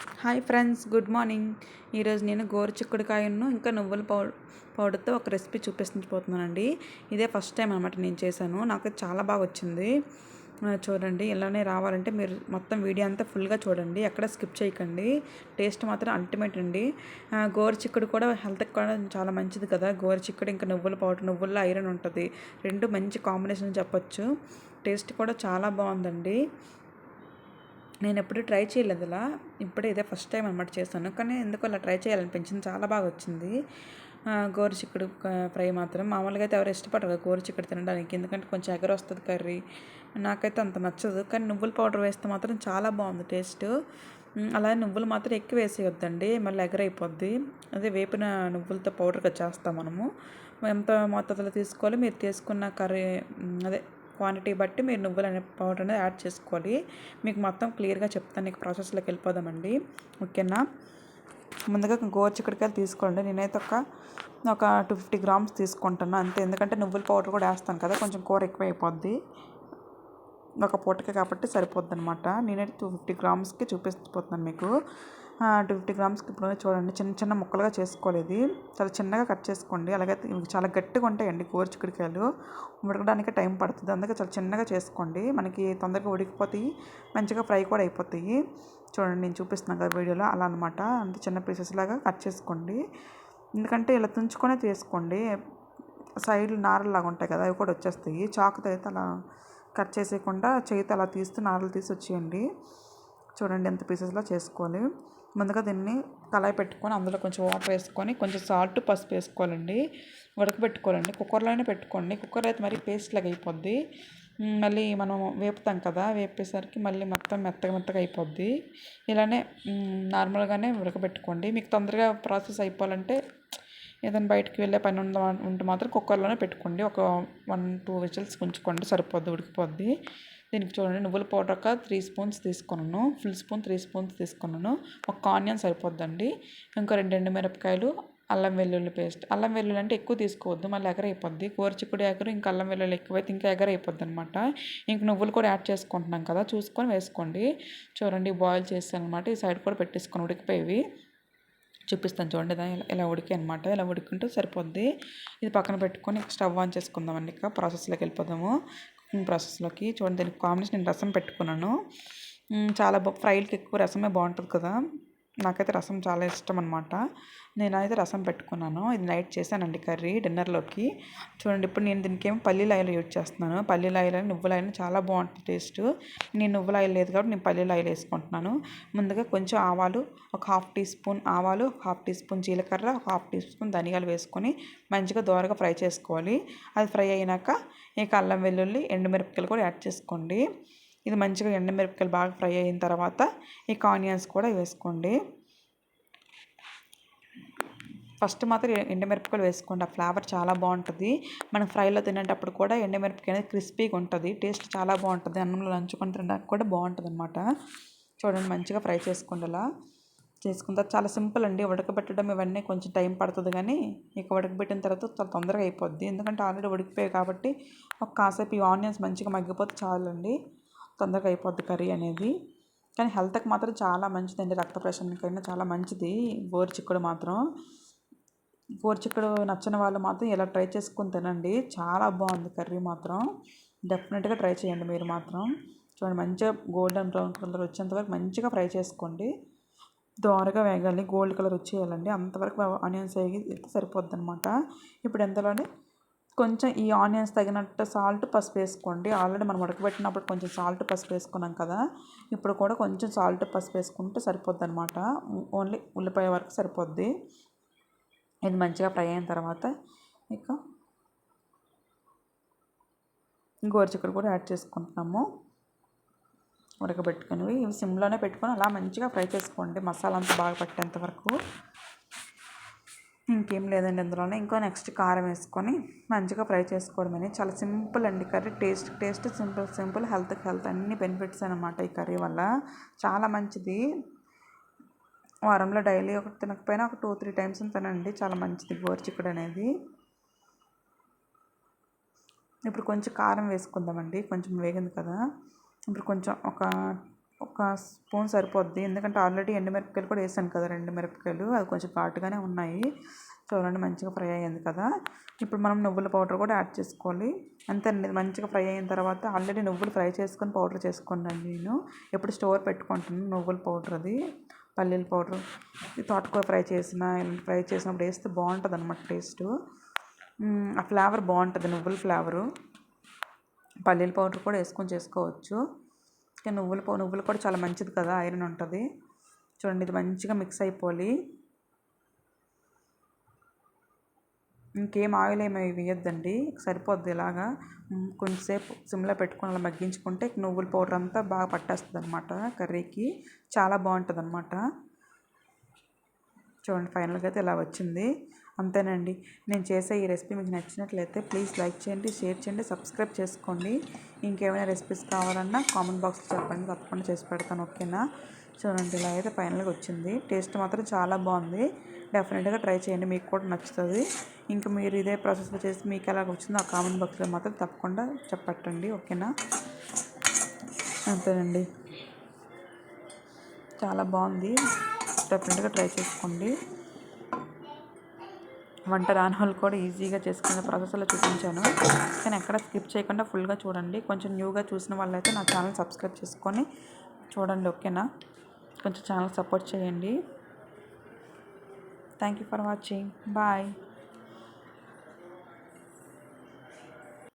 Hi friends good morning. ఈరోజు నేను గోరు చిక్కుడుకాయను ఇంకా నువ్వుల పౌ పౌడర్తో ఒక రెసిపీ చూపించబోతున్నానండి ఇదే ఫస్ట్ టైం అనమాట నేను చేశాను. నాకు చాలా బాగా వచ్చింది. చూడండి ఇలానే రావాలంటే మీరు మొత్తం వీడియో అంతా ఫుల్గా చూడండి. ఎక్కడ స్కిప్ చేయకండి. టేస్ట్ మాత్రం అల్టిమేట్ అండి. గోరు చిక్కుడు కూడా హెల్త్కి కూడా చాలా మంచిది కదా. గోరు చిక్కుడు ఇంకా నువ్వుల పౌడర్ నువ్వుల్లో ఐరన్ ఉంటుంది. రెండు మంచి కాంబినేషన్ చెప్పొచ్చు. టేస్ట్ కూడా చాలా బాగుందండి. నేను ఎప్పుడు ట్రై చేయలేదు అలా. ఇప్పుడే ఇదే ఫస్ట్ టైం అనమాట చేశాను కానీ ఎందుకు అలా ట్రై చేయాలనిపించింది. చాలా బాగా వచ్చింది. గోరు చిక్కుడు ఫ్రై మాత్రం. మామూలుగా అయితే ఎవరు ఇష్టపడరు గోరు చిక్కుడు తినడానికి. ఎందుకంటే కొంచెం ఎగర వస్తుంది కర్రీ. నాకైతే అంత నచ్చదు. కానీ నువ్వుల పౌడర్ వేస్తే మాత్రం చాలా బాగుంది టేస్ట్. అలాగే నువ్వులు మాత్రం ఎక్కువ వేసేయొద్దండి. మళ్ళీ ఎగరైపోద్ది. అదే వేపిన నువ్వులతో పౌడర్గా చేస్తాం మనము. ఎంత మోతాదులో తీసుకోవాలి? మీరు తీసుకున్న కర్రీ అదే క్వాంటిటీ బట్టి మీరు నువ్వుల పౌడర్ అనేది యాడ్ చేసుకోవాలి. మీకు మొత్తం క్లియర్గా చెప్తాను. నీకు ప్రాసెస్లోకి వెళ్ళిపోదామండి. ఓకేనా? ముందుగా గోరుచిక్కడికాయలు తీసుకోండి. నేనైతే ఒక ఒక టూ ఫిఫ్టీ గ్రామ్స్ తీసుకుంటాను. అంతే. ఎందుకంటే నువ్వుల పౌడర్ కూడా వేస్తాను కదా కొంచెం కూర ఎక్కువ అయిపోద్ది ఒక పూటకే కాబట్టి సరిపోద్ది అనమాట నేనైతే టూ ఫిఫ్టీ గ్రామ్స్కి చూపిస్తున్నాను మీకు. టూ ఫిఫ్టీ గ్రామ్స్కి ఇప్పుడు చూడండి చిన్న చిన్న ముక్కలుగా చేసుకోవాలి ఇది చాలా చిన్నగా కట్ చేసుకోండి. అలాగే చాలా గట్టిగా ఉంటాయండి గోరుచిక్కుడికాయలు ఉడకడానికి టైం పడుతుంది. అందుకే చాలా చిన్నగా చేసుకోండి. మనకి తొందరగా ఉడికిపోతాయి. మంచిగా ఫ్రై కూడా అయిపోతాయి. చూడండి నేను చూపిస్తున్నాను కదా వీడియోలో అలా అనమాట అంత చిన్న పీసెస్ లాగా కట్ చేసుకోండి. ఎందుకంటే ఇలా తుంచుకొనే తీసుకోండి. సైడ్లు నారలాగా ఉంటాయి కదా అవి కూడా వచ్చేస్తాయి. చాకుతో అయితే అలా కట్ చేసేయకుండా చేతి అలా తీస్తూ నారలు తీసి వచ్చేయండి. చూడండి ఎంత పీసెస్లో చేసుకోవాలి. ముందుగా దీన్ని కళాయి పెట్టుకొని అందులో కొంచెం వాటర్ వేసుకొని కొంచెం సాల్ట్ పసుపు వేసుకోవాలండి. ఉడకబెట్టుకోవాలండి. కుక్కర్లోనే పెట్టుకోండి. కుక్కర్ అయితే మరి పేస్ట్ లాగా అయిపోద్ది. మళ్ళీ మనం వేపుతాం కదా వేపేసరికి మళ్ళీ మొత్తం మెత్తగా మెత్తగా అయిపోద్ది. ఇలానే నార్మల్గానే ఉడకబెట్టుకోండి. మీకు తొందరగా ప్రాసెస్ అయిపోవాలంటే ఏదైనా బయటకు వెళ్ళే పని ఉందా ఉంటే మాత్రం కుక్కర్లోనే పెట్టుకోండి. ఒక వన్ టూ విజిల్స్ ఉంచుకోండి. సరిపోద్ది ఉడికిపోద్ది. దీనికి చూడండి నువ్వుల పౌడర్ ఒక త్రీ స్పూన్స్ తీసుకున్నాను ఫుల్ స్పూన్ త్రీ స్పూన్స్ తీసుకున్నాను. ఒక ఆనియన్ సరిపోద్దండి. ఇంకా రెండు ఎండు మిరపకాయలు అల్లం వెల్లుల్లి పేస్ట్. అల్లం వెల్లుల్లి అంటే ఎక్కువ తీసుకోవద్దు మళ్ళీ ఎగరైపోద్ది కూరచిక్కుడు ఎగరు ఇంకా అల్లం వెల్లుల్లి ఎక్కువైతే ఇంకా ఎగరైపోద్ది అనమాట ఇంక నువ్వులు కూడా యాడ్ చేసుకుంటున్నాం కదా చూసుకొని వేసుకోండి. చూడండి బాయిల్ చేస్తాను అనమాట ఈ సైడ్ కూడా పెట్టేసుకొని ఉడికిపోయేవి. చూపిస్తాను చూడండి ఇలా ఇలా అనమాట ఇలా ఉడికింటే సరిపోద్ది. ఇది పక్కన పెట్టుకొని స్టవ్ ఆన్ చేసుకుందామండి ఇక ప్రాసెస్లోకి వెళ్ళిపోదాము. కుకింగ్ ప్రాసెస్లోకి చూడండి దీనికి కాంబినేషన్ నేను రసం పెట్టుకున్నాను. చాలా ఫ్రైడ్కి ఎక్కువ రసమే బాగుంటుంది కదా. నాకైతే రసం చాలా ఇష్టం అనమాట నేనైతే రసం పెట్టుకున్నాను. ఇది నైట్ చేశానండి కర్రీ డిన్నర్లోకి. చూడండి ఇప్పుడు నేను దీనికి ఏమో పల్లీల ఆయిల్ యూజ్ చేస్తున్నాను. పల్లీల ఆయిల్ నువ్వుల ఆయిల్ చాలా బాగుంటుంది టేస్ట్. నేను నువ్వుల ఆయిల్ లేదు కాబట్టి నేను పల్లీల ఆయిల్ వేసుకుంటున్నాను. ముందుగా కొంచెం ఆవాలు ఒక హాఫ్ టీ స్పూన్ ఆవాలు ఒక హాఫ్ టీ స్పూన్ జీలకర్ర ఒక హాఫ్ టీ స్పూన్ ధనియాలు వేసుకొని మంచిగా దోరగా ఫ్రై చేసుకోవాలి. అది ఫ్రై అయినాక ఇక అల్లం వెల్లుల్లి ఎండుమిరపకాయలు కూడా యాడ్ చేసుకోండి. ఇది మంచిగా ఎండమిరపకాయలు బాగా ఫ్రై అయిన తర్వాత ఈ ఆనియన్స్ కూడా వేసుకోండి. ఫస్ట్ మాత్రం ఎండమిరపకాయలు వేసుకోండి. ఆ ఫ్లేవర్ చాలా బాగుంటుంది. మనం ఫ్రైలో తినేటప్పుడు కూడా ఎండమిరపకాయ అనేది క్రిస్పీగా ఉంటుంది. టేస్ట్ చాలా బాగుంటుంది. అన్నంలో నంచుకొని తినడానికి కూడా బాగుంటుంది అనమాట చూడండి మంచిగా ఫ్రై చేసుకోండి అలా. చాలా సింపుల్ అండి. ఉడకబెట్టడం ఇవన్నీ కొంచెం టైం పడుతుంది కానీ ఇక ఉడకబెట్టిన తర్వాత చాలా తొందరగా అయిపోద్ది. ఎందుకంటే ఆల్రెడీ ఉడికిపోయాయి కాబట్టి ఒక కాసేపు ఈ ఆనియన్స్ మంచిగా మగ్గిపోతే చాలండి. తొందరగా అయిపోద్ది కర్రీ అనేది. కానీ హెల్త్కి మాత్రం చాలా మంచిదండి రక్త ప్రసరణకైనా చాలా మంచిది. గోరుచిక్కుడు మాత్రం. గోరుచిక్కుడు నచ్చిన వాళ్ళు మాత్రం ఇలా ట్రై చేసుకుని తినండి. చాలా బాగుంది కర్రీ మాత్రం. డెఫినెట్గా ట్రై చేయండి మీరు మాత్రం. చూడండి మంచిగా గోల్డెన్ బ్రౌన్ కలర్ వచ్చేంత వరకు మంచిగా ఫ్రై చేసుకోండి. దోరగా వేగాలి. గోల్డ్ కలర్ వచ్చేయాలండి. అంతవరకు ఆనియన్స్ వేగి సరిపోద్ది అనమాట ఇప్పుడు ఎంతలోనే కొంచెం ఈ ఆనియన్స్ తగినట్టు సాల్ట్ పసుపు వేసుకోండి. ఆల్రెడీ మనం ఉడకబెట్టినప్పుడు కొంచెం సాల్ట్ పసుపు వేసుకున్నాం కదా ఇప్పుడు కూడా కొంచెం సాల్ట్ పసుపు వేసుకుంటే సరిపోద్ది అనమాట ఓన్లీ ఉల్లిపాయ వరకు సరిపోద్ది. ఇది మంచిగా ఫ్రై అయిన తర్వాత ఇక గోరుచిక్కుడు కూడా యాడ్ చేసుకుంటున్నాము. ఉడకబెట్టుకుని ఇవి సిమ్లోనే పెట్టుకొని అలా మంచిగా ఫ్రై చేసుకోండి. మసాలా అంతా బాగా పట్టేంత వరకు. ఇంకేం లేదండి ఇందులోనే. ఇంకో నెక్స్ట్ కారం వేసుకొని మంచిగా ఫ్రై చేసుకోవడమే చాలా సింపుల్ అండి curry. Taste taste simple simple. హెల్త్కి హెల్త్ అన్ని బెనిఫిట్స్ అనమాట ఈ కర్రీ వల్ల. చాలా మంచిది. వారంలో డైలీ ఒక తినకపోయినా ఒక టూ త్రీ టైమ్స్ తినండి. చాలా మంచిది గోరుచిక్కుడు అనేది. ఇప్పుడు కొంచెం కారం వేసుకుందామండి. కొంచెం వేగింది కదా. ఇప్పుడు కొంచెం ఒక ఒక స్పూన్ సరిపోద్ది. ఎందుకంటే ఆల్రెడీ ఎండుమిరపకాయలు కూడా వేసాను కదా రెండు మిరపకాయలు. అది కొంచెం ఘాటుగానే ఉన్నాయి. చూడండి మంచిగా ఫ్రై అయ్యింది కదా. ఇప్పుడు మనం నువ్వుల పౌడర్ కూడా యాడ్ చేసుకోవాలి. అంతేనండి మంచిగా ఫ్రై అయిన తర్వాత ఆల్రెడీ నువ్వులు ఫ్రై చేసుకొని పౌడర్ చేసుకున్నాను నేను. ఎప్పుడు స్టోర్ పెట్టుకుంటాను నువ్వుల పౌడర్ అది. పల్లీల పౌడర్. తోటకూర ఫ్రై చేసిన ఇలాంటి ఫ్రై చేసినప్పుడు వేస్తే బాగుంటుంది అనమాట టేస్ట్ ఆ ఫ్లేవర్ బాగుంటుంది నువ్వుల ఫ్లేవరు. పల్లీల పౌడర్ కూడా వేసుకొని చేసుకోవచ్చు. ఇంకా నువ్వుల పౌ నువ్వులు కూడా చాలా మంచిది కదా ఐరన్ ఉంటుంది. చూడండి ఇది మంచిగా మిక్స్ అయిపోవాలి. ఇంకేం ఆయిల్ ఏమి వేయొద్దండి సరిపోద్ది ఇలాగా. కొంచెంసేపు సిమ్లో పెట్టుకొని అలా మగ్గించుకుంటే నువ్వుల పౌడర్ అంతా బాగా పట్టేస్తుంది అనమాట కర్రీకి. చాలా బాగుంటుంది అనమాట చూడండి ఫైనల్గా అయితే ఇలా వచ్చింది. అంతేనండి. నేను చేసే ఈ రెసిపీ మీకు నచ్చినట్లయితే ప్లీజ్ లైక్ చేయండి షేర్ చేయండి సబ్స్క్రైబ్ చేసుకోండి. ఇంకేమైనా రెసిపీస్ కావాలన్నా కామెంట్ బాక్స్లో చెప్పండి తప్పకుండా చేసి పెడతాను ఓకేనా? చూడండి ఇలా అయితే ఫైనల్గా వచ్చింది. టేస్ట్ మాత్రం చాలా బాగుంది. డెఫినెట్గా ట్రై చేయండి మీకు కూడా నచ్చుతుంది. ఇంకా మీరు ఇదే ప్రాసెస్లో చేసి మీకు ఎలా వచ్చిందో ఆ కామెంట్ బాక్స్లో మాత్రం తప్పకుండా చెప్పట్టండి ఓకేనా? అంతేనండి. చాలా బాగుంది. డెఫినెట్గా ట్రై చేసుకోండి. వంట రాని వాళ్ళు కూడా ఈజీగా చేసుకునే ప్రాసెస్లో చూపించాను. కానీ ఎక్కడ స్కిప్ చేయకుండా ఫుల్గా చూడండి. కొంచెం న్యూగా చూసిన వాళ్ళైతే నా ఛానల్ సబ్స్క్రైబ్ చేసుకొని చూడండి ఓకేనా? కొంచెం ఛానల్ సపోర్ట్ చేయండి. Thank you for watching. Bye.